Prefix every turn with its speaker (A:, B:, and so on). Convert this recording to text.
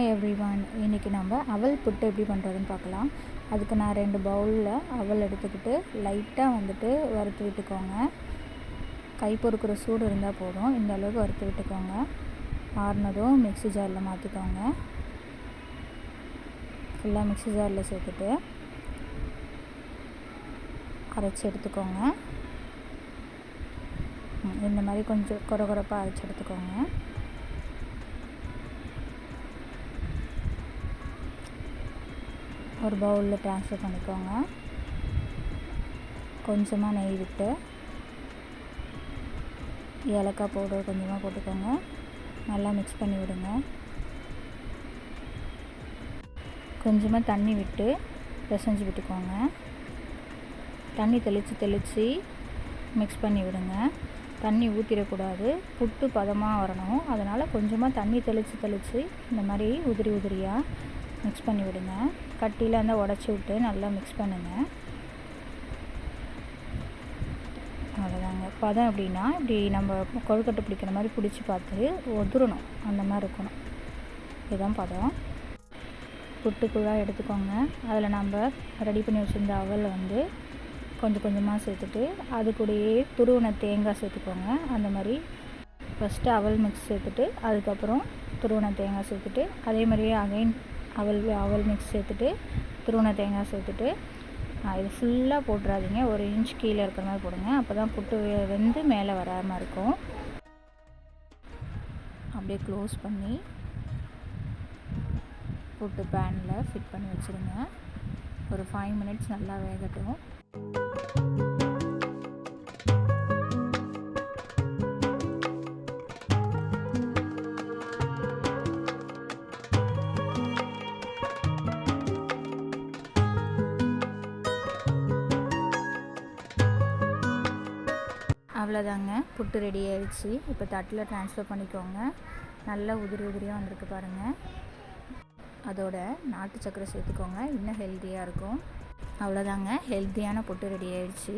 A: Hi every one இன்றைக்கி நம்ம அவல் புட்டு எப்படி பண்ணுறதுன்னு பார்க்கலாம். அதுக்கு நான் ரெண்டு பவுலில் அவல் எடுத்துக்கிட்டு லைட்டாக வந்துட்டு வறுத்து விட்டுக்கோங்க. கை பொறுக்கிற சூடு இருந்தால் போதும். இந்த அளவுக்கு வறுத்து விட்டுக்கோங்க. ஆறுனதும் மிக்ஸி ஜாரில் மாற்றிக்கோங்க ஃபுல்லாக மிக்ஸி ஜாரில் சேர்த்துட்டு அரைச்சி எடுத்துக்கோங்க. இந்த மாதிரி கொஞ்சம் குறை குறைப்பாக அரைச்சி எடுத்துக்கோங்க. ஒரு பவுலில் ட்ரான்ஸ்ஃபர் பண்ணிக்கோங்க. கொஞ்சமாக நெய் விட்டு ஏலக்காய் பவுடர் கொஞ்சமாக போட்டுக்கோங்க. நல்லா மிக்ஸ் பண்ணி விடுங்க. கொஞ்சமாக தண்ணி விட்டு பிசைஞ்சு விட்டுக்கோங்க. தண்ணி தெளித்து தெளித்து மிக்ஸ் பண்ணி விடுங்க. தண்ணி ஊற்றிடக்கூடாது புட்டு பதமாக வரணும். அதனால் கொஞ்சமாக தண்ணி தெளித்து தெளித்து இந்த மாதிரி உதிரி உதிரியாக மிக்ஸ் பண்ணி விடுங்க. கட்டியில் இருந்தால் உடச்சி விட்டு நல்லா மிக்ஸ் பண்ணுங்கள் அவ்வளோதாங்க பதம் எப்படின்னா இப்படி நம்ம கொழுக்கட்டை பிடிக்கிற மாதிரி பிடிச்சி பார்த்து உதிரணும். அந்த மாதிரி இருக்கணும். இதுதான் பதம். புட்டுக்குழா எடுத்துக்கோங்க. அதில் நம்ம ரெடி பண்ணி வச்சுருந்த அவலை வந்து கொஞ்சம் கொஞ்சமாக சேர்த்துட்டு அது கூடயே துருவின தேங்காய் சேர்த்துக்கோங்க. அந்த மாதிரி ஃபஸ்ட்டு அவல் மிக்ஸ் சேர்த்துட்டு அதுக்கப்புறம் துருவின தேங்காய் சேர்த்துட்டு அதே மாதிரியே அகைன் அவல் அவல் மிக்ஸ் சேர்த்துட்டு துருவின தேங்காய் சேர்த்துட்டு இது ஃபுல்லாக போட்டுறாதீங்க. ஒரு இன்ச் கீழே இருக்கிற மாதிரி போடுங்க. அப்போ தான் புட்டு வெந்து மேலே வராமல் இருக்கும். அப்படியே க்ளோஸ் பண்ணி புட்டு பேனில் ஃபிட் பண்ணி வச்சுருங்க. ஒரு ஃபைவ் மினிட்ஸ் நல்லா வேகட்டும். அவ்வளோதாங்க. புட்டு ரெடி ஆயிடுச்சு. இப்போ தட்டில் ட்ரான்ஸ்ஃபர் பண்ணிக்கோங்க. நல்லா உதிரி உதிரியாக வந்திருக்கு பாருங்கள் அதோட நாட்டு சக்கரை சேர்த்துக்கோங்க. இன்னும் ஹெல்த்தியாக இருக்கும். அவ்வளோதாங்க. ஹெல்த்தியான புட்டு ரெடி ஆயிடுச்சு.